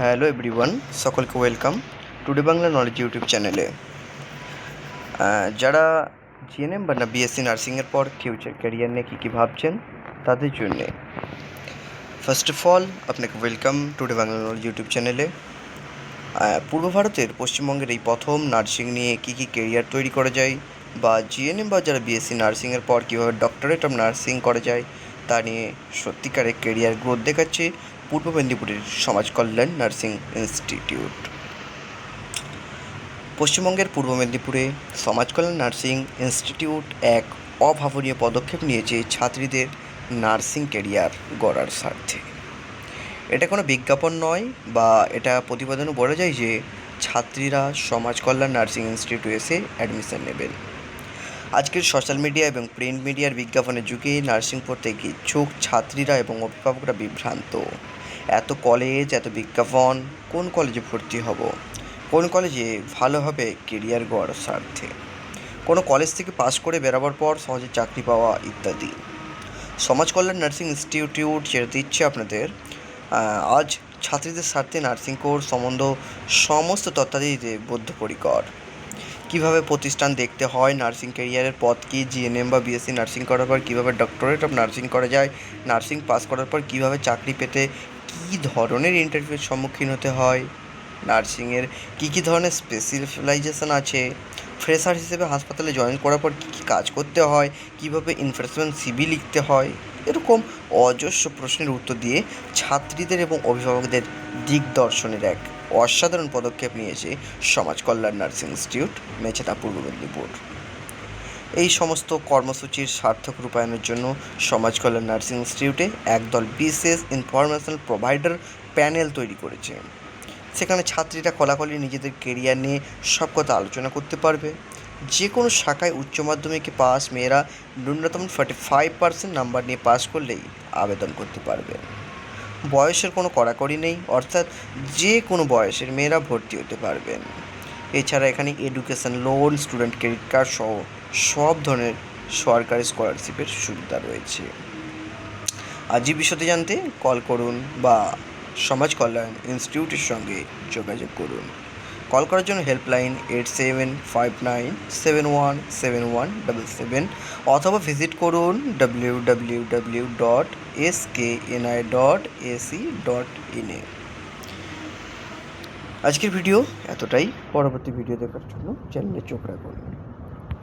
Hello everyone সকলকে welcome today Bangla knowledge YouTube চ্যানেলে যারা জিএনএম বা না বিএসসি নার্সিংয়ের পর ফিউচার ক্যারিয়ার নিয়ে কী কী ভাবছেন, তাদের জন্যে। ফার্স্ট অফ অল আপনাকে welcome today Bangla knowledge YouTube চ্যানেলে পূর্ব ভারতের পশ্চিমবঙ্গের এই প্রথম নার্সিং নিয়ে কী কী কেরিয়ার তৈরি করা যায়, বা জিএনএম বা যারা বিএসসি নার্সিংয়ের পর কীভাবে ডক্টরেট অফ নার্সিং করা যায়, তা নিয়ে সত্যিকারের কেরিয়ার গ্রোথ দেখাচ্ছে। পূর্ব মেদিনীপুরের সমাজ কল্যাণ নার্সিং ইনস্টিটিউট। পশ্চিমবঙ্গের পূর্ব মেদিনীপুরে সমাজ কল্যাণ নার্সিং ইনস্টিটিউট এক অভাবনীয় পদক্ষেপ নিয়েছে ছাত্রীদের নার্সিং ক্যারিয়ার গড়ার স্বার্থে। এটা কোনো বিজ্ঞাপন নয় বা এটা প্রতিবেদনও বলা যায় যে ছাত্রীরা সমাজ কল্যাণ নার্সিং ইনস্টিটিউটে এসে অ্যাডমিশন নেবেন। আজকের সোশ্যাল মিডিয়া এবং প্রিন্ট মিডিয়ার বিজ্ঞাপনের যুগে নার্সিং পড়তে গিয়ে ইচ্ছুক ছাত্রীরা এবং অভিভাবকরা বিভ্রান্ত। এত কলেজ এত বিজ্ঞাপন, কোন কলেজে ভর্তি হব? কোন কলেজে ভালো হবে কেরিয়ার গড় স্বার্থে? কোনো কলেজ থেকে পাশ করে বেরাবার পর সহজে চাকরি পাওয়া ইত্যাদি। সমাজ কল্যাণ নার্সিং ইনস্টিটিউট যেটা দিচ্ছে আপনাদের। আজ ছাত্রীদের স্বার্থে নার্সিং কোর্স সম্বন্ধ সমস্ত তথ্যাদি দিতে বদ্ধপরিকর। কীভাবে প্রতিষ্ঠান দেখতে হয় নার্সিং ক্যারিয়ারের পথ কী জিএনএম বা বিএসসি নার্সিং করার পর কীভাবে ডক্টরেট অফ নার্সিং করা যায় নার্সিং পাস করার পর কীভাবে চাকরি পেতে, কী ধরনের ইন্টারভিউর সম্মুখীন হতে হয় নার্সিংয়ের কী কী ধরনের স্পেশালাইজেশন আছে ফ্রেশার হিসেবে হাসপাতালে জয়েন করার পর কী কী কাজ করতে হয়, কীভাবে ইনফ্রেশন সিবি লিখতে হয়, এরকম অজস্র প্রশ্নের উত্তর দিয়ে ছাত্রীদের এবং অভিভাবকদের দিগদর্শনের এক অসাধারণ পদক্ষেপ নিয়েছে সমাজ কল্যাণ নার্সিং ইনস্টিটিউট মেছেদা পূর্ব মেদিনীপুর। এই সমস্ত কর্মসূচির সার্থক রূপায়ণের জন্য সমাজ কল্যাণ নার্সিং ইনস্টিটিউটে একদল বিশেষ ইনফরমেশনাল প্রোভাইডার প্যানেল তৈরি করেছে। সেখানে ছাত্রীরা কলাকলি নিজেদের কেরিয়ার নিয়ে সব কথা আলোচনা করতে পারবে। যে কোনো শাখায় উচ্চ মাধ্যমিকে পাস মেয়েরা ন্যূনতম ফর্টি ফাইভ পার্সেন্ট নাম্বার নিয়ে পাস করলেই আবেদন করতে পারবে। বয়সের কোনো কড়াকড়ি নেই, অর্থাৎ যে কোনো বয়সের মেয়েরা ভর্তি হতে পারবেন। এছাড়া এখানে education loan student credit card সহ সব ধরনের সরকারি স্কলারশিপের সুবিধা রয়েছে। আজই বিশদে জানতে কল করুন বা সমাজ কল্যাণ ইনস্টিটিউটের সঙ্গে যোগাযোগ করুন। কল করার জন্য helpline eight seven five nine seven one seven one double seven অথবা ভিজিট করুন W W W dot S K NI dot AC dot ইনে আজকের ভিডিও এতটাই। পরবর্তী ভিডিও দেখার জন্য চ্যানেলে চোখ রাখুন।